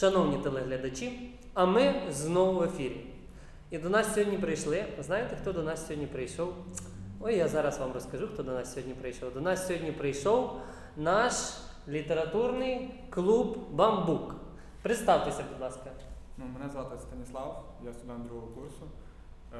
Шановні телеглядачі, а ми знову в ефірі. І до нас сьогодні прийшли. Знаєте, хто до нас сьогодні прийшов? Ой, я зараз вам розкажу, хто до нас сьогодні прийшов. До нас сьогодні прийшов наш літературний клуб Бамбук. Представтеся, будь ласка. Ну, мене звати Станіслав, я студент другого курсу. Е,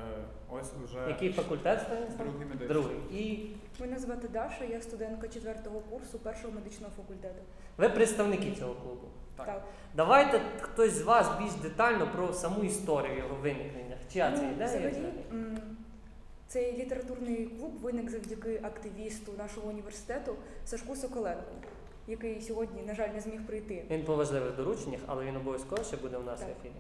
ось уже Який факультет Станіслав? другий медичний. Другий. І Мене звати Даша, я студентка четвертого курсу першого медичного факультету. ви представники цього клубу. Так. Давайте хтось з вас більш детально про саму історію його виникнення. Чия це Ну, ідея? Взагалі, м, цей літературний клуб виник завдяки активісту нашого університету Сашку Соколенку, який сьогодні, на жаль, не зміг прийти. Він по важливих дорученнях, але він обов'язково ще буде у нас в Так. ефірі.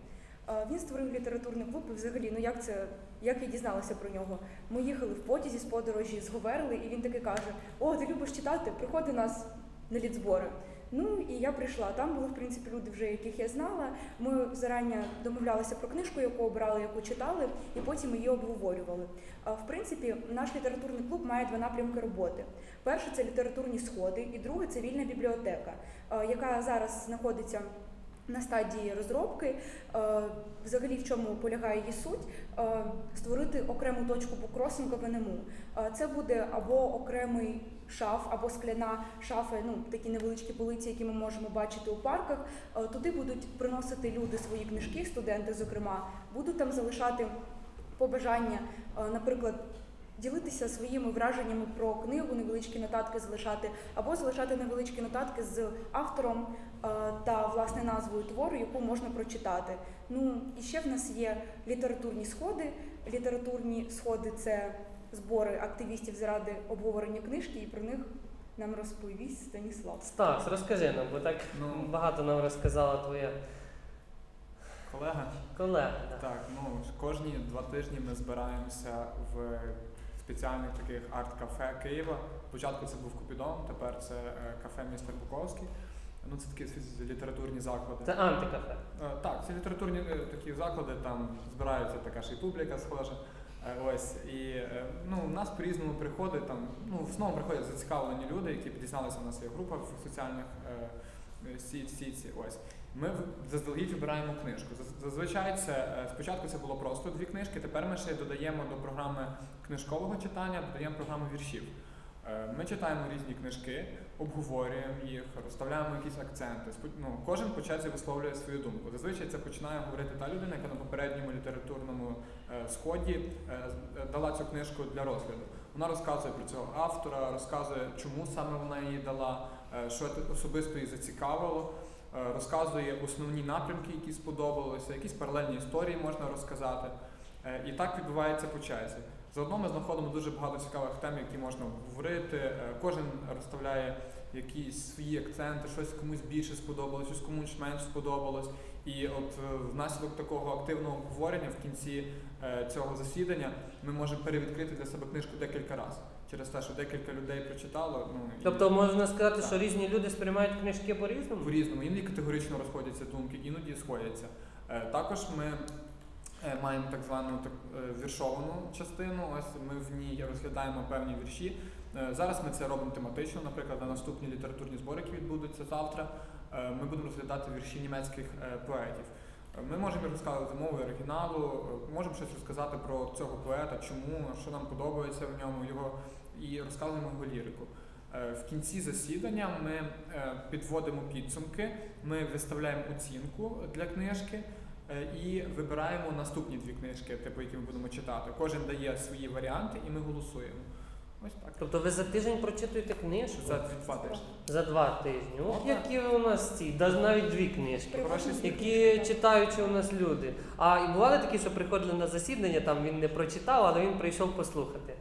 Він створив літературний клуб і взагалі, ну як це, як я дізналася про нього? Ми їхали в потязі з подорожі, зговорили, і він таки каже: О, ти любиш читати, приходь до нас на літзбори. Ну і я прийшла. Там були в принципі люди, вже яких я знала. Ми зарані домовлялися про книжку, яку обрали, яку читали, і потім її обговорювали. В принципі, наш літературний клуб має два напрямки роботи. Перший це літературні сходи, і другий це вільна бібліотека, яка зараз знаходиться на стадії розробки. Е, Взагалі, в чому полягає її суть? Е, Створити окрему точку букросинга в НМУ. Е, Це буде або окремий шаф, або скляна шафа, ну такі невеличкі полиці, які ми можемо бачити у парках. Туди будуть приносити люди свої книжки, студенти, зокрема, будуть там залишати побажання, наприклад. Ділитися своїми враженнями про книгу, невеличкі нотатки залишати, або залишати невеличкі нотатки з автором е, та власне назвою твору, яку можна прочитати. Ну і ще в нас є літературні сходи. Літературні сходи це збори активістів заради обговорення книжки, і про них нам розповість Станіслав. Стас, розкажи нам, бо так Ну. багато нам розказала твоя Колега. колега. да. Так, ну кожні два тижні ми збираємося в спеціальних таких арт-кафе Києва. Спочатку це був Купідон, тепер це е, кафе містер Буковський. Ну, це такі літературні заклади. Це антикафе. Е, Так, це літературні е, такі заклади, там збирається така ж і публіка схожа. Ось і ну, у нас по-різному приходить там. Ну, в основному приходять зацікавлені люди, які дізналися, у нас є група в соціальних е, сітці. Ось ми заздалегідь вибираємо книжку. Зазвичай це е, спочатку це було просто дві книжки. Тепер ми ще додаємо до програми книжкового читання, додаємо програму віршів. Е, Ми читаємо різні книжки, обговорюємо їх, розставляємо якісь акценти. Ну, кожен по черзі висловлює свою думку. Зазвичай це починає говорити та людина, яка на попередньому літературному е, сході дала цю книжку для розгляду. Вона розказує про цього автора, розказує, чому саме вона її дала, що особисто її зацікавило. Е, Розказує основні напрямки, які сподобалися, якісь паралельні історії можна розказати. Е, І так відбувається по черзі. Заодно ми знаходимо дуже багато цікавих тем, які можна обговорити. Е, Кожен розставляє якісь свої акценти, щось комусь більше сподобалось, щось комусь менш сподобалось. І от внаслідок такого активного обговорення в кінці цього засідання ми можемо перевідкрити для себе книжку декілька разів. Через те, що декілька людей прочитало. Ну і Тобто можна сказати, Так. що різні люди сприймають книжки по-різному? по-різному, іноді категорично розходяться думки, іноді сходяться. Е, Також ми е, маємо так звану так, е, віршовану частину. Ось ми в ній розглядаємо певні вірші. Зараз ми це робимо тематично. Наприклад, на наступні літературні збори, які відбудуться завтра, ми будемо розглядати вірші німецьких поетів. Ми можемо розказати мовою оригіналу, можемо щось розказати про цього поета, чому, що нам подобається в ньому, його і розказуємо його лірику. Е, В кінці засідання ми е, підводимо підсумки, ми виставляємо оцінку для книжки е, і вибираємо наступні дві книжки, типу, які ми будемо читати. Кожен дає свої варіанти і ми голосуємо. Ось так. Тобто ви за тиждень прочитуєте книжку? За два тижні. За два тижні. Ох, Ну, які у нас ці, навіть навіть дві книжки. Які читаючі у нас люди. А і бували такі, що приходили на засідання, там він не прочитав, але він прийшов послухати.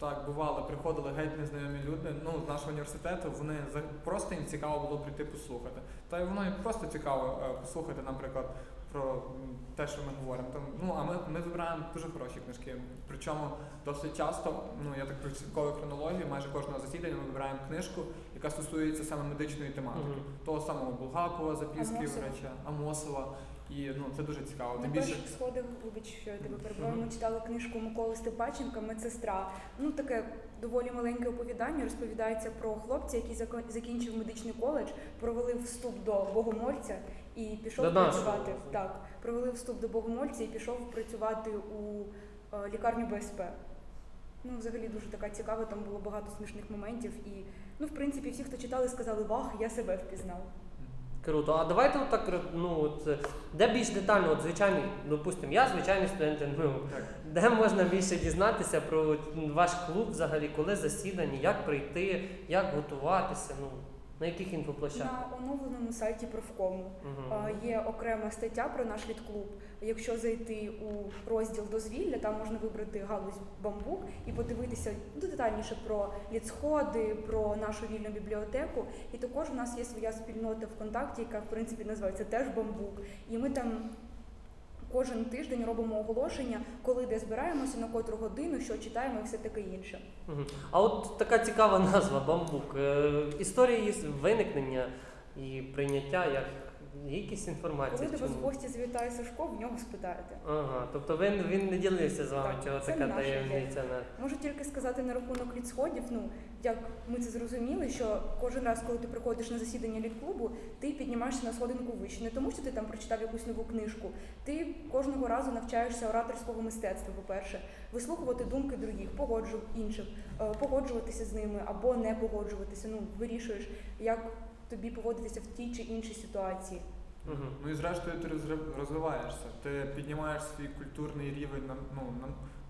Так, бувало, приходили геть незнайомі люди ну, з нашого університету, вони за- просто їм цікаво було прийти послухати. Та й воно їм просто цікаво е, послухати, наприклад, про те, що ми говоримо. Там, ну, а ми, ми вибираємо дуже хороші книжки. Причому досить часто, ну я так прослідковую хронологію, майже кожного засідання ми вибираємо книжку, яка стосується саме медичної тематики. Мгм. Того самого Булгакова, записки Амосова. врача, Амосова. І ну, це дуже цікаво. На Тим більше перших сходах, вибач, що я тебе перебуваю, Мгм. ми читали книжку Миколи Степаченка Медсестра. Ну таке доволі маленьке оповідання. Розповідається про хлопця, який зако- закінчив медичний коледж, провалив вступ до богомольця і пішов До нашого. працювати. Так, провели вступ до богомольця і пішов працювати у е, лікарню БСП. Ну, взагалі дуже така цікава, там було багато смішних моментів. І, ну, в принципі, всі, хто читали, сказали, вах, я себе впізнав. Круто. А давайте отак, ну, от, де більш детально, от звичайний, допустимо, я звичайний студент НМУ. Де можна більше дізнатися про ваш клуб взагалі, коли засідання, як прийти, як готуватися, ну, на яких інфоплощадках? На оновленому сайті профкому е, є окрема стаття про наш літклуб. Якщо зайти у розділ дозвілля, там можна вибрати галузь бамбук і подивитися ну, детальніше про літсходи, про нашу вільну бібліотеку. І також у нас є своя спільнота ВКонтакті, яка в принципі називається теж бамбук. І ми там. Кожен тиждень робимо оголошення, коли де збираємося, на котру годину, що читаємо і все таке інше. А от така цікава назва бамбук. Е, Історія її виникнення і прийняття, як є якісь інформації. Коли до вас в гості завітає Сашко, в нього спитаєте. Ага, тобто він, він не ділився з вами, Так, чого це така таємниця. на- Можу тільки сказати на рахунок літсходів. Ну як ми це зрозуміли, що кожен раз, коли ти приходиш на засідання літклубу, ти піднімаєшся на сходинку вище. Не тому, що ти там прочитав якусь нову книжку. Ти кожного разу навчаєшся ораторського мистецтва. По перше, вислухувати думки других, погоджу інших, е, погоджуватися з ними або не погоджуватися. Ну вирішуєш, як тобі поводитися в тій чи іншій ситуації. Мгм. Ну і зрештою ти розвиваєшся, ти піднімаєш свій культурний рівень на, ну,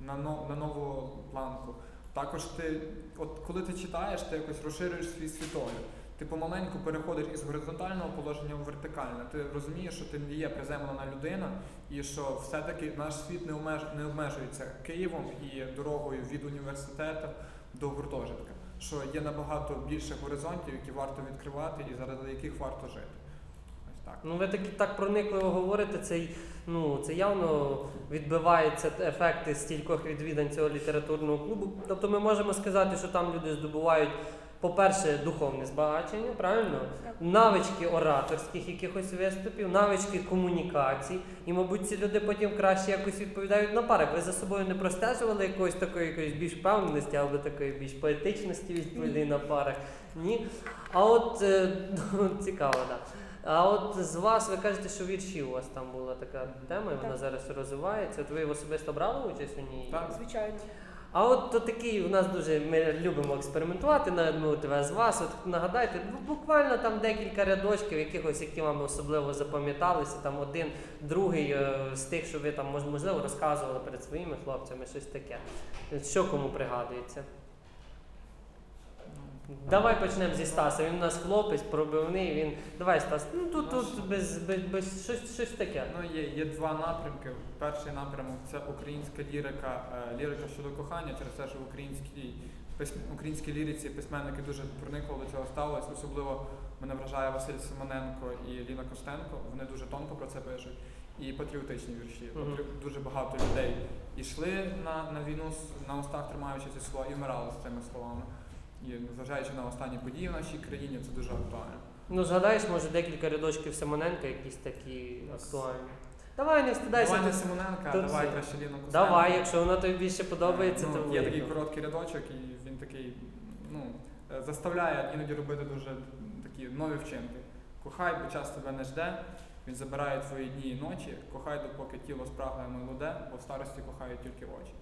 на, на, на нову планку. Також ти, от коли ти читаєш, ти якось розширюєш свій світогляд. Ти помаленьку переходиш із горизонтального положення в вертикальне. Ти розумієш, що ти не є приземлена людина, і що все-таки наш світ не обмежується Києвом і дорогою від університету до гуртожитка. Що є набагато більше горизонтів, які варто відкривати і заради яких варто жити. Ось так. Ну ви такі так проникливо говорите, це, ну, це явно відбивається ефекти стількох відвідань цього літературного клубу. Тобто ми можемо сказати, що там люди здобувають, по-перше, духовне збагачення, правильно? Так. Навички ораторських якихось виступів, навички комунікацій. І, мабуть, ці люди потім краще якось відповідають на парах. Ви за собою не простежували якоїсь такої якоїсь більш впевненості або такої більш поетичності відповідей на парах? Ні. А от е, цікаво, так. Да. А от з вас ви кажете, що вірші у вас там була така тема, і вона Так. зараз розвивається. От ви особисто брали участь у ній? Так. Звичайно. А от то такий у нас дуже ми любимо експериментувати на ну, тебе з вас. От нагадайте, ну, буквально там декілька рядочків, якихось, які вам особливо запам'яталися. Там один, другий е, з тих, що ви там мож- можливо розказували перед своїми хлопцями, щось таке. Що кому пригадується? Давай почнемо зі Стаса. Він у нас хлопець, пробивний. Він давай, Стас. Ну тут, тут без, без, без щось, щось таке. Ну, є, є два напрямки. Перший напрямок це українська лірика, е, лірика щодо кохання, через те, що в українській, письм, українській ліриці письменники дуже проникли до цього ставились. Особливо мене вражає Василь Симоненко і Ліна Костенко. Вони дуже тонко про це пишуть. І патріотичні вірші. Мгм. Патрі- Дуже багато людей йшли на, на війну з- на устах, тримаючи ці слова, і вмирали з цими словами. І зважаючи на останні події в нашій країні, це дуже актуально. Ну, згадаєш, може, декілька рядочків Симоненка, якісь такі актуальні. Давай, не встидайся. Давай не Симоненка, тут давай краще Ліну Костенко. Давай, якщо вона тобі більше подобається, Ну, то є такий короткий рядочок, і він такий ну, е, заставляє іноді робити дуже такі нові вчинки. Кохай, бо час тебе не жде, він забирає твої дні і ночі, кохай, допоки тіло спрагле молоде, бо в старості кохають тільки очі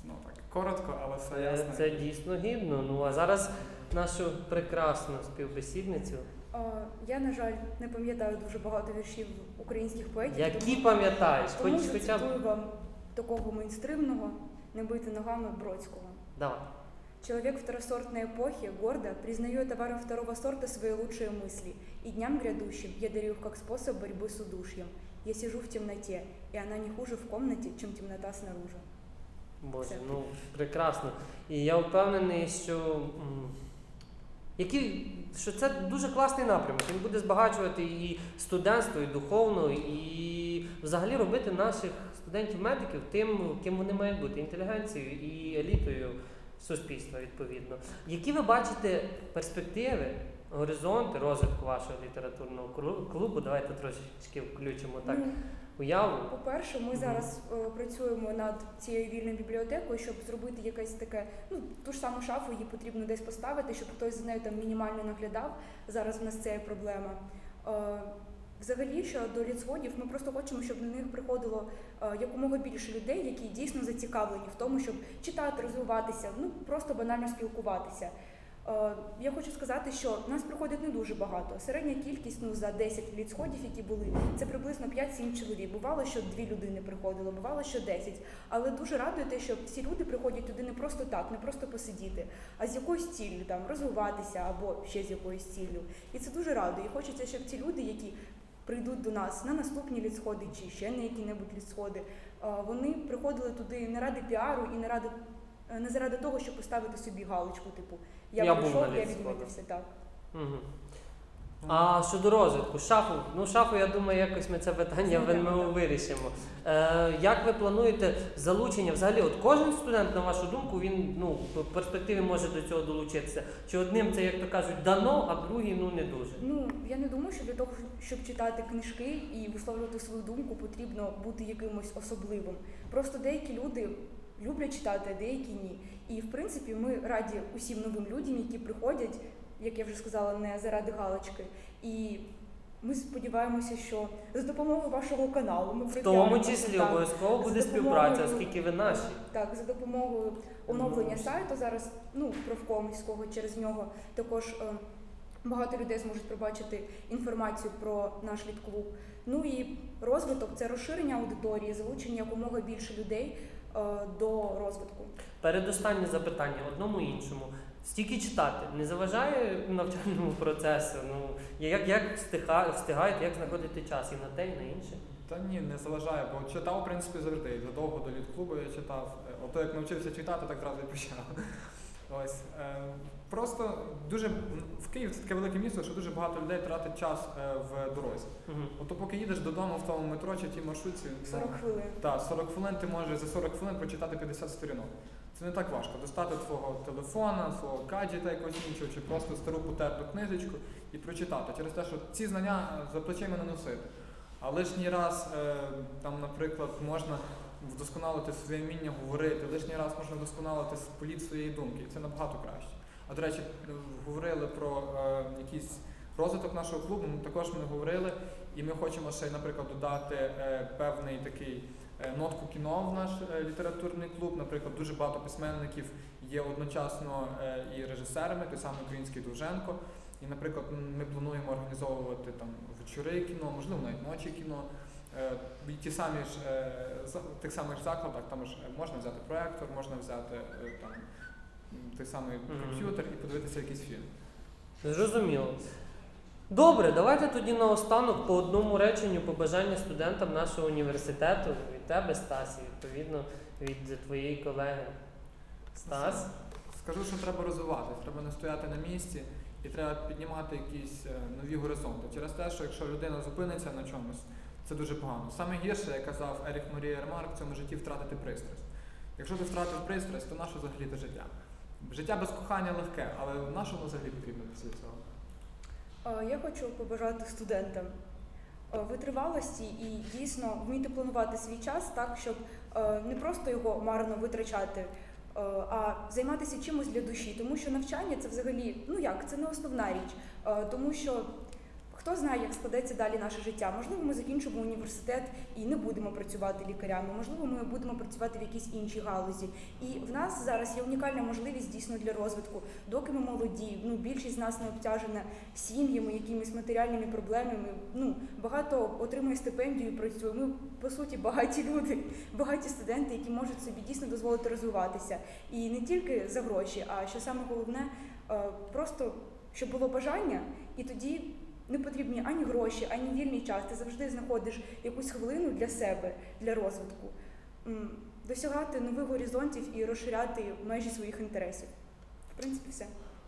Ось, ну так, коротко, але все Це, ясно. це дійсно гідно. Ну а зараз нашу прекрасну співбесідницю. Е, Я, на жаль, не пам'ятаю дуже багато віршів українських поетів. Які тому- пам'ятаєш? Тому Хоч хоча б. зацитую вам такого мейнстримного «Не бити ногами» Бродського. Давай. Человек второсортной эпохи гордо, признаю товаром второго сорта свои лучшие мысли, и дням грядущим я дарю их как способ борьбы с удушьем. Я сижу в темноте, и она не хуже в комнате, чем темнота снаружи. Боже, ну прекрасно. І я впевнений, що, які, що це дуже класний напрямок. Він буде збагачувати і студентство, і духовно, і взагалі робити наших студентів-медиків тим, ким вони мають бути, інтелігенцією і елітою суспільства, відповідно. Які ви бачите перспективи, горизонти розвитку вашого літературного клубу? Давайте трошечки включимо так уяву. По-перше, ми зараз е, працюємо над цією вільною бібліотекою, щоб зробити якесь таке, ну ту ж саму шафу її потрібно десь поставити, щоб хтось за нею там мінімально наглядав. Зараз в нас це є проблема. Е, Взагалі, щодо ліцводів, ми просто хочемо, щоб на них приходило е, якомога більше людей, які дійсно зацікавлені в тому, щоб читати, розвиватися, ну просто банально спілкуватися. Е, Я хочу сказати, що нас приходить не дуже багато. Середня кількість ну за 10 ліцходів, які були, це приблизно 5-7 чоловік. Бувало, що дві людини приходило, бувало, що 10. Але дуже радує те, що ці люди приходять туди не просто так, не просто посидіти, а з якоюсь ціллю там розвиватися або ще з якоюсь ціллю. І це дуже радує. І хочеться, щоб ці люди, які прийдуть до нас на наступні лісходи чи ще на які-небудь лісходи, е, вони приходили туди не ради піару і не ради е, не заради того, щоб поставити собі галочку, типу я, Я був прийшов, на я відмітився так. Угу. А щодо розвитку, шафу, ну шафу, я думаю, якось ми це питання так. вирішимо. Е, як ви плануєте залучення? Взагалі, от кожен студент, на вашу думку, він ну в перспективі може до цього долучитися. Чи одним це, як то кажуть, дано, а другим ну не дуже. Ну я не думаю, що для того, щоб читати книжки і висловлювати свою думку, потрібно бути якимось особливим. Просто деякі люди люблять читати, деякі ні. І в принципі, ми раді усім новим людям, які приходять, як я вже сказала, не заради галочки. І ми сподіваємося, що за допомогою вашого каналу ми В тому числі так, обов'язково буде співпраця, оскільки ви наші. Так, за допомогою оновлення сайту зараз, ну, профкомівського, через нього також е, багато людей зможуть побачити інформацію про наш літклуб. Ну і розвиток це розширення аудиторії, залучення якомога більше людей до розвитку. Передостаннє запитання одному іншому. Стільки читати не заважає навчальному процесу. Ну як, як встига, встигаєте, як знаходити час і на те, і на інше? Та ні, не заважає, бо читав, в принципі, завжди. Задовго до літклубу я читав. Е, Ото як навчився читати, так зразу і почав. Ось. Просто дуже в Київ це таке велике місто, що дуже багато людей тратить час е, в дорозі. Угу. Ото поки їдеш додому в тому метро чи тій маршрутці, ну, 40 хвилин. Так, 40 хвилин ти можеш за 40 хвилин прочитати 50 сторінок. Це не так важко. Достати твого телефона, свого гаджета якогось іншого, чи просто стару потерту книжечку і прочитати. Через те, що ці знання е, за плечима не носити. А лишній раз, е, там, наприклад, можна вдосконалити своє вміння говорити, лишній раз можна вдосконалити політ своєї думки, і це набагато краще. А до речі, говорили про е, якийсь розвиток нашого клубу, ну, також ми говорили, і ми хочемо ще, наприклад, додати е, певний такий е, нотку кіно в наш е, літературний клуб. Наприклад, дуже багато письменників є одночасно е, і режисерами, той самий український Довженко. І, наприклад, ми плануємо організовувати там вечори кіно, можливо, навіть ночі кіно. Е, ті самі ж е, тих самих закладах там ж е, можна взяти проектор, можна взяти е, там той самий комп'ютер і подивитися якийсь фільм. Зрозуміло. Добре, давайте тоді наостанок по одному реченню побажання студентам нашого університету від тебе, Стас, і відповідно від твоєї колеги. Стас? Скажу, що треба розвиватися, треба не стояти на місці і треба піднімати якісь е, нові горизонти. Через те, що якщо людина зупиниться на чомусь, це дуже погано. Саме гірше, як казав Ерік Марія Ремарк, в цьому житті втратити пристрасть. Якщо ти втратив пристрасть, то наше взагалі те життя. Життя без кохання легке, але в нашому взагалі потрібно після цього. Е, Я хочу побажати студентам е, витривалості і дійсно вміти планувати свій час так, щоб е, не просто його марно витрачати, а займатися чимось для душі. Тому що навчання це взагалі, ну як, це не основна річ. Тому що хто знає, як складеться далі наше життя. Можливо, ми закінчимо університет і не будемо працювати лікарями. Можливо, ми будемо працювати в якійсь іншій галузі. І в нас зараз є унікальна можливість дійсно для розвитку. Доки ми молоді, ну більшість з нас не обтяжена сім'ями, якимись матеріальними проблемами. Ну багато отримує стипендію працює. Ми по суті багаті люди, багаті студенти, які можуть собі дійсно дозволити розвиватися. І не тільки за гроші, а що саме головне, е, просто щоб було бажання, і тоді. Не потрібні ані гроші, ані вільний час. Ти завжди знаходиш якусь хвилину для себе, для розвитку, досягати нових горизонтів і розширяти межі своїх інтересів. В принципі, все.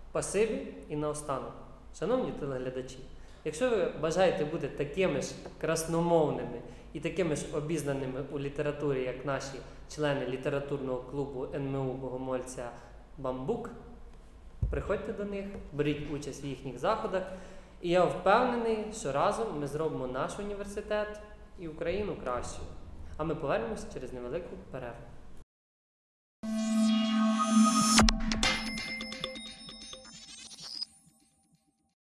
Спасибі і наостанок. Шановні телеглядачі, якщо ви бажаєте бути такими ж красномовними і такими ж обізнаними у літературі, як наші члени літературного клубу НМУ Богомольця Бамбук, приходьте до них, беріть участь в їхніх заходах. І я впевнений, що разом ми зробимо наш університет і Україну кращою. А ми повернемося через невелику перерву.